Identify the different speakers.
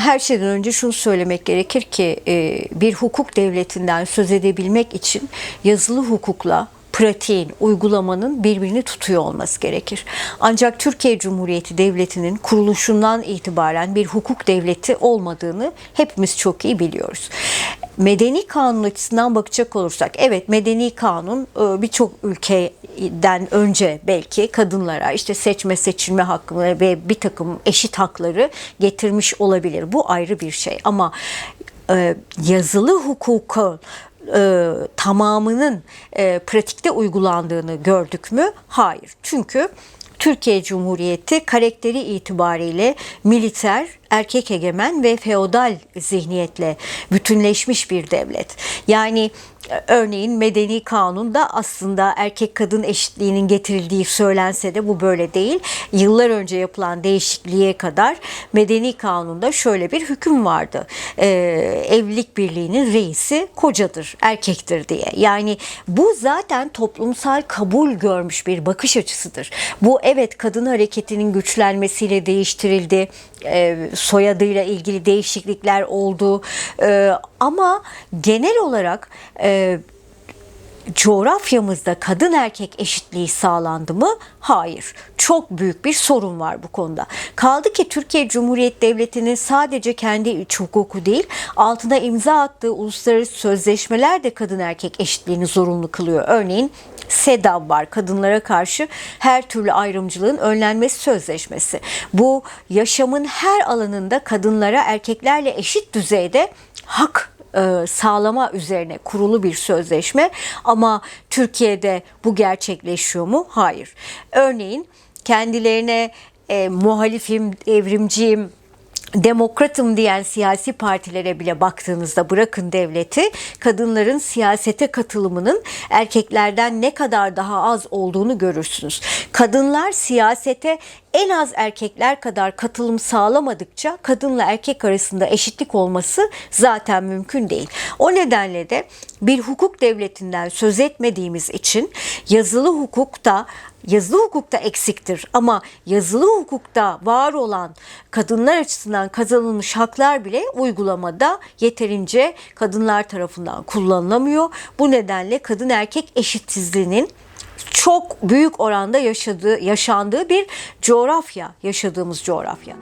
Speaker 1: her şeyden önce şunu söylemek gerekir ki e, bir hukuk devletinden söz edebilmek için yazılı hukukla pratiğin, uygulamanın birbirini tutuyor olması gerekir. Ancak Türkiye Cumhuriyeti Devleti'nin kuruluşundan itibaren bir hukuk devleti olmadığını hepimiz çok iyi biliyoruz. Medeni kanun açısından bakacak olursak, evet medeni kanun e, birçok ülkeden önce belki kadınlara işte seçme seçilme hakkını ve bir takım eşit hakları getirmiş olabilir. Bu ayrı bir şey ama e, yazılı hukuku e, tamamının e, pratikte uygulandığını gördük mü? Hayır. Çünkü Türkiye Cumhuriyeti karakteri itibariyle militer, erkek egemen ve feodal zihniyetle bütünleşmiş bir devlet. Yani e, örneğin medeni kanunda aslında erkek kadın eşitliğinin getirildiği söylense de bu böyle değil. Yıllar önce yapılan değişikliğe kadar medeni kanunda şöyle bir hüküm vardı. Ee, evlilik birliğinin reisi kocadır, erkektir diye. Yani bu zaten toplumsal kabul görmüş bir bakış açısıdır. Bu evet kadın hareketinin güçlenmesiyle değiştirildi. Ee, soyadıyla ilgili değişiklikler oldu. Ee, ama genel olarak e, coğrafyamızda kadın erkek eşitliği sağlandı mı? Hayır. Çok büyük bir sorun var bu konuda. Kaldı ki Türkiye Cumhuriyeti Devleti'nin sadece kendi iç hukuku değil, altına imza attığı uluslararası sözleşmeler de kadın erkek eşitliğini zorunlu kılıyor. Örneğin SEDAV var. Kadınlara karşı her türlü ayrımcılığın önlenmesi sözleşmesi. Bu yaşamın her alanında kadınlara erkeklerle eşit düzeyde hak e, sağlama üzerine kurulu bir sözleşme ama Türkiye'de bu gerçekleşiyor mu? Hayır. Örneğin kendilerine e, muhalifim, evrimciyim, demokratım diyen siyasi partilere bile baktığınızda bırakın devleti kadınların siyasete katılımının erkeklerden ne kadar daha az olduğunu görürsünüz. Kadınlar siyasete en az erkekler kadar katılım sağlamadıkça kadınla erkek arasında eşitlik olması zaten mümkün değil. O nedenle de bir hukuk devletinden söz etmediğimiz için yazılı hukukta yazılı hukukta eksiktir ama yazılı hukukta var olan kadınlar açısından kazanılmış haklar bile uygulamada yeterince kadınlar tarafından kullanılamıyor. Bu nedenle kadın erkek eşitsizliğinin çok büyük oranda yaşadığı yaşandığı bir coğrafya, yaşadığımız coğrafya.